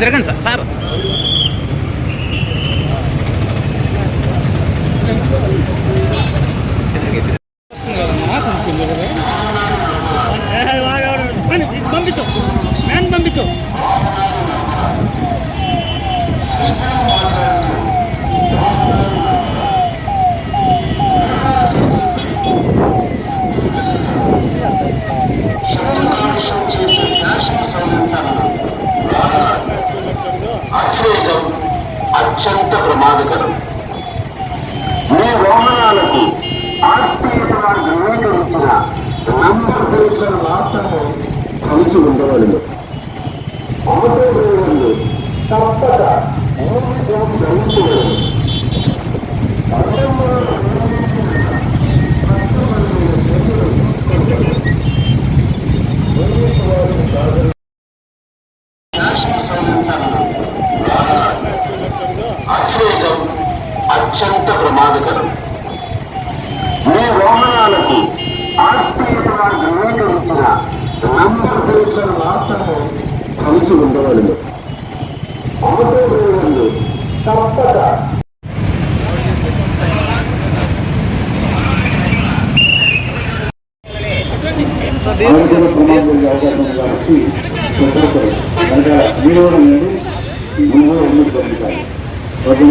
ఇటు తిరగండి sir. Sir పంపించు మ్యాన్ పంపించు అత్యంత ప్రమాదకరం. మీ వాహనాలకు ఆర్టీఓ ధృవీకరించిన నంబర్ ప్లేట్ల మాత్రమే కలిసి ఉండవలను. ఆటో డ్రైవర్లు తప్పక యూనిఫామ్ ధరించవలను అతివేగం అత్యంత ప్రమాదకరం. మీ వాహనాలకు ఆర్టీఓ ధృవీకరించిన నంబర్ ప్లేట్లను మాత్రమే కలిసి ఉండవలను. ఆటో డ్రైవర్లు తప్పక ఆరోగ్య ప్రమాదం అవకాశం కాబట్టి మీరు కూడా ముందు ముందుకు okay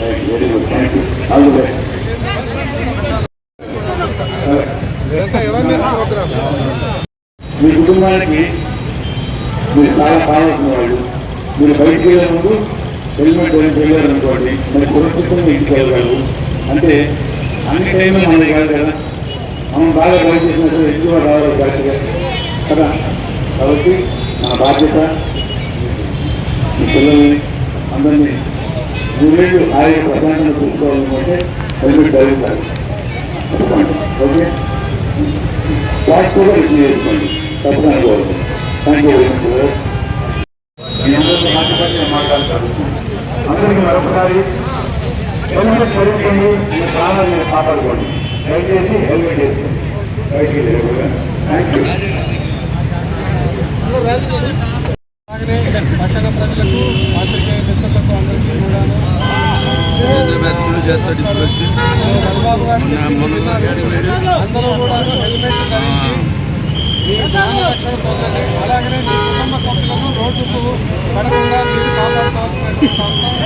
very good thank you all the best మీ కుటుంబానికి మీరు చాలా కావాల్సిన వాళ్ళు మీరు బయటికి వెళ్ళే ముందు హెల్మెట్ ధరించి వెళ్ళారు మరి సురక్షితంగా ఇంటికి వెళ్ళగలరు. అంటే అన్ని టైంలో మనకి కాదు కదా. మనం బాగా డ్రైవ్ చేసినప్పుడు ఎక్కువ రావాలి కరెక్ట్గా కదా? కాబట్టి మన బాధ్యత మీ పిల్లల్ని అందరినీ మూడేళ్ళు హాయిగా ప్రశాంతంగా చూసుకోవాలనుకుంటే హెల్మెట్ ధరించాలి ఓకే? వాచ్ కూడా రిసీవ్ చేసుకోండి తప్పకుండా అనుకోవాలి థ్యాంక్ యూ వెరీ మచ్ మాట్లాడతారు అందరికీ మరొకసారి హెల్మెట్ ధరించండి. మీ కాపాడుకోండి. దయచేసి హెల్మెట్ వేసుకోండి. బయటికి థ్యాంక్ యూ పట్టణ ప్రజలకు పాత్రికేయ మిత్రులకు అందరికీ కూడాను రఘుబాబు గారు చెప్పిన అందరూ కూడా హెల్మెట్ అలాగనే మీ కుటుంబ సభ్యులను రోడ్డుకు పడకుండా మీరు కాపాడుకోవాల్సిన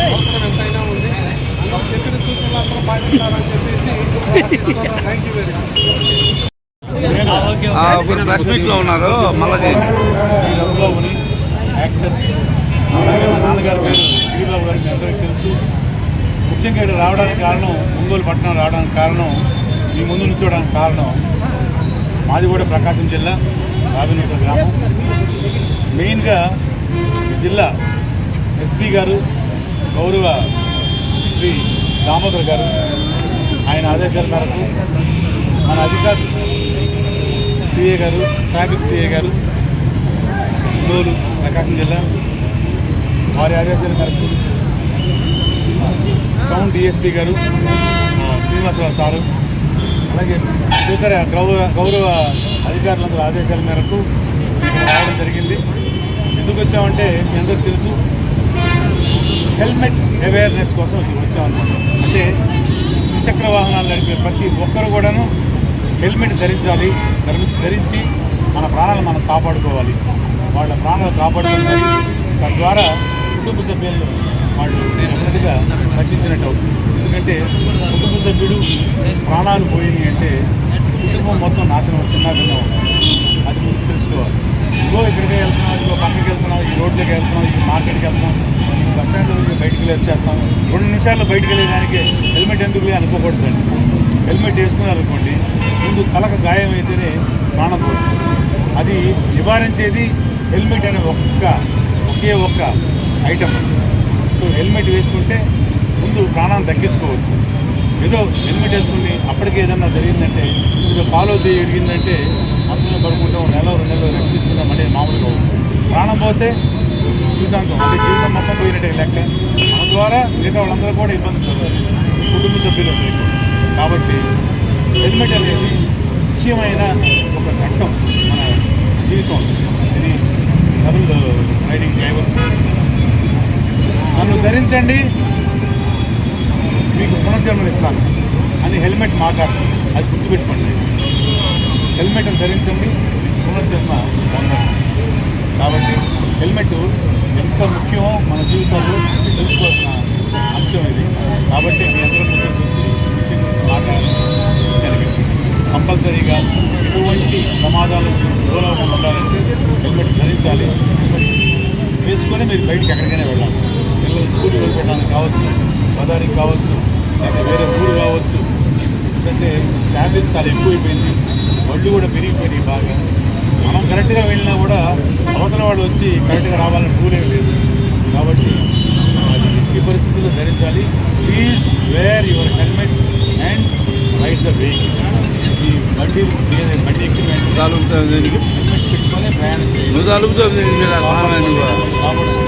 అవసరం ఎంతైనా ఉంది చెప్పిన సూచనలు అందరూ పాటిస్తారని చెప్పేసి థ్యాంక్ యూ వెరీ మచ్ ప్రెస్లో ఉన్నారు మళ్ళీ యాక్టర్ తెలుసు. ముఖ్యంగా ఇక్కడ రావడానికి కారణం ఒంగోలు పట్టణం రావడానికి కారణం మీ ముందు నుంచోవడానికి కారణం మాది కూడా ప్రకాశం జిల్లా రాబినూట గ్రామం. మెయిన్గా ఈ జిల్లా ఎస్పీ గారు గౌరవ శ్రీ దామోదర్ గారు ఆయన ఆదేశాల మేరకు మన అధికారులు సిఏ గారు ట్రాఫిక్ సిఏ గారు ఒంగోలు ప్రకాశం జిల్లా వారి ఆదేశాల మేరకు డిఎస్పీ గారు శ్రీనివాసరావు సారు అలాగే ఇతర గౌరవ గౌరవ అధికారులందరూ ఆదేశాల మేరకు ఇక్కడ రావడం జరిగింది. ఎందుకు వచ్చామంటే మీ అందరికీ తెలుసు హెల్మెట్ అవేర్నెస్ కోసం వచ్చామన్నమాట. అంటే ద్విచక్ర వాహనాలు నడిపే ప్రతి ఒక్కరు కూడాను హెల్మెట్ ధరించాలి ధరించి మన ప్రాణాలు మనం కాపాడుకోవాలి. వాళ్ళ ప్రాణాలు కాపాడుకోవాలి. తద్వారా కుటుంబ సభ్యులను వాళ్ళు అన్నదిగా రచించినట్టు అవుతుంది ఎందుకంటే కుటుంబ సభ్యుడు ప్రాణాలు పోయింది అంటే కుటుంబం మొత్తం నాశనం చిన్న భిన్న అది ముందు తెలుసుకోవాలి. ఇదిగో ఇక్కడికి వెళ్తున్నాం ఇదిగో పక్కకి వెళ్తున్నాం ఈ రోడ్లకి వెళ్తున్నాం ఈ మార్కెట్కి వెళ్తున్నాం బస్ స్టాండ్ బయటికి వెళ్ళి వచ్చేస్తాం రెండు నిమిషాల్లో బయటికి వెళ్ళేదానికి హెల్మెట్ ఎందుకు అనుకోకూడదండి. హెల్మెట్ వేసుకున్నారనుకోండి ముందు తలకు గాయం అయితేనే ప్రాణం పోతుంది. అది నివారించేది హెల్మెట్ అనే ఒక్క ఒకే ఒక్క ఐటమ్. సో హెల్మెట్ వేసుకుంటే ముందు ప్రాణాన్ని తగ్గించుకోవచ్చు ఏదో హెల్మెట్ వేసుకుని అప్పటికే ఏదన్నా జరిగిందంటే ఏదో కాలో చేయి ఎరిగిందంటే మంచంలో పడుకుంటాం నెల రెండు నెలలు రెస్ట్ తీసుకుంటాం అనేది మామూలుగా అవ్వచ్చు ప్రాణం పోతే జీవితాంతం అంటే జీవితం మొత్తం పోయినట్టే లెక్క. మన ద్వారా మిగతా వాళ్ళందరూ కూడా ఇబ్బంది పడతారు. కుటుంబ సభ్యులు కాబట్టి హెల్మెట్ అనేది ముఖ్యమైన ఒక ఘట్టం మన జీవితం. ఇది డబుల్ రైడింగ్ డ్రైవర్స్. నన్ను ధరించండి. మీకు పునర్జన్మనిస్తాను అని హెల్మెట్ మాట్లాడుతుంది అది గుర్తుపెట్టుకోండి. హెల్మెట్ ధరించండి పునర్జన్మ కాబట్టి హెల్మెట్ ఎంత ముఖ్యమో మన జీవితాల్లో తెలుసుకోవాల్సిన అంశం ఇది. కాబట్టి మీ అందరూ ముందు విషయం గురించి మాట్లాడాలి. కంపల్సరీగా ఎటువంటి ప్రమాదాలు దూరంగా ఉండాలంటే హెల్మెట్ ధరించాలి. వేసుకొని మీరు బయటికి ఎక్కడికైనా వెళ్ళాలి. పిల్లలు స్కూల్కి వెళ్ళిపోవడానికి కావచ్చు పదానికి కావచ్చు లేదా వేరే ఊరు కావచ్చు ఎందుకంటే ట్రాఫిక్ చాలా ఎక్కువైపోయింది ఒళ్ళు కూడా. పెరిగిపోయినాయి బాగా మనం కరెక్ట్గా వెళ్ళినా కూడా అవతల వాడు వచ్చి కరెక్ట్గా రావాలని రూల్ లేదు కాబట్టి అది ఎట్టి పరిస్థితుల్లో ధరించాలి please wear your helmet and ride the vehicle ఈ బండి బండి ఎక్కిన హెల్మెట్ పెట్టుకొని ప్రయాణం చేయాలి కాబట్టి